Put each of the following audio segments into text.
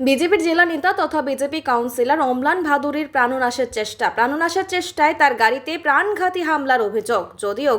বিজেপির জেলা নেতা তথা বিজেপি কাউন্সিলর অম্লান ভাদুরীর প্রাণনাশের চেষ্টা। প্রাণনাশের চেষ্টায় তার গাড়িতে প্রাণঘাতী হামলার অভিযোগ। যদিও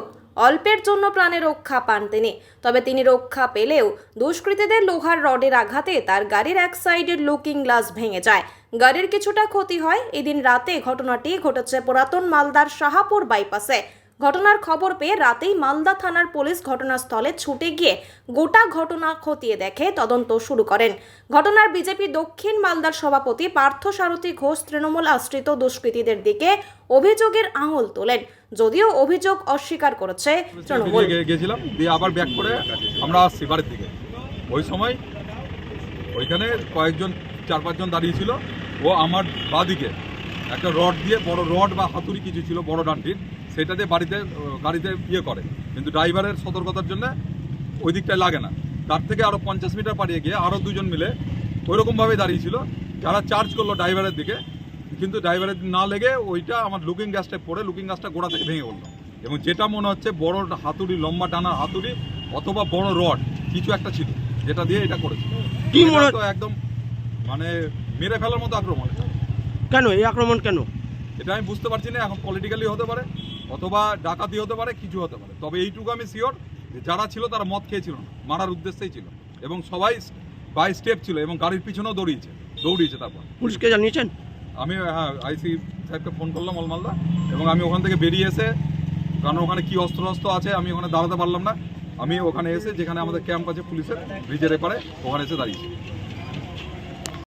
অল্পের জন্য প্রাণে রক্ষা পান তিনি, তবে তিনি রক্ষা পেলেও দুষ্কৃতীদের লোহার রডের আঘাতে তার গাড়ির এক সাইডের লুকিং গ্লাস ভেঙে যায়। গাড়ির কিছুটা ক্ষতি হয়। এদিন রাতে ঘটনাটি ঘটেছে পুরাতন মালদার শাহাপুর বাইপাসে। ঘটনার খবর পেয়ে রাতেই মালদা থানার পুলিশ ঘটনাস্থলে ছুটে গিয়ে গোটা ঘটনা খতিয়ে দেখে তদন্ত শুরু করেন। ঘটনার বিজেপি দক্ষিণ মালদার সভাপতি পার্থ সারথী ঘোষ তৃণমূল আশ্রিত দুষ্কৃতীদের দিকে অভিযোগের আঙুল তোলেন। যদিও অভিযোগ অস্বীকার করেছে তৃণমূল। গেছিলাম দিয়ে আবার ব্যাক করে আমরা আসছি বাড়ির দিকে। ওই সময় ওইখানে কয়েকজন, চার পাঁচজন দাঁড়িয়ে ছিল। ও আমার বাদিকে একটা রড দিয়ে, বড় রড বা হাতুড়ি কিছু ছিল, বড় ডান্টির। সেটা দিয়ে বাড়িতে গাড়িতে ইয়ে করে। কিন্তু ড্রাইভারের সতর্কতার জন্য ওই দিকটায় লাগে না। তার থেকে আরও পঞ্চাশ মিটার পাড়িয়ে গিয়ে আরও দুজন মিলে ওইরকমভাবে দাঁড়িয়ে ছিল। যারা চার্জ করল ড্রাইভারের দিকে কিন্তু ড্রাইভারের না লেগে ওইটা আমার লুকিং গ্যাসটা পড়ে লুকিং গ্যাসটা গোড়া থেকে ভেঙে পড়ল। এবং যেটা মনে হচ্ছে বড় হাতুড়ি লম্বা টানা হাতুড়ি অথবা বড় রড কিছু একটা ছিল যেটা দিয়ে এটা করেছে। কি মনে- একদম মানে মেরে ফেলার মতো আক্রমণ। কেন? এই আক্রমণ কেন? এটা আমি বুঝতে পারছি না এখন পলিটিক্যালি হতে পারে। অথবা ডাকাতি হতে পারে কিছু হতে পারে। তবে এইটুকু আমি শিওর যে যারা ছিল তারা মদ খেয়েছিল না মারার উদ্দেশ্যেই ছিল। এবং সবাই বাই স্টেপ ছিল এবং গাড়ির পিছনেও দৌড়িয়েছে দৌড়িয়েছে তারপর। পুলিশকে জানিয়েছেন? আমি হ্যাঁ আইসি সাহেবকে ফোন করলাম অলমালদা এবং আমি ওখান থেকে বেরিয়ে এসে কারণ ওখানে কি অস্ত্র অস্ত্র আছে আমি ওখানে দাঁড়াতে পারলাম না। আমি ওখানে এসে যেখানে আমাদের ক্যাম্প আছে পুলিশের ব্রিজের এপারে ওখানে এসে দাঁড়িয়েছি।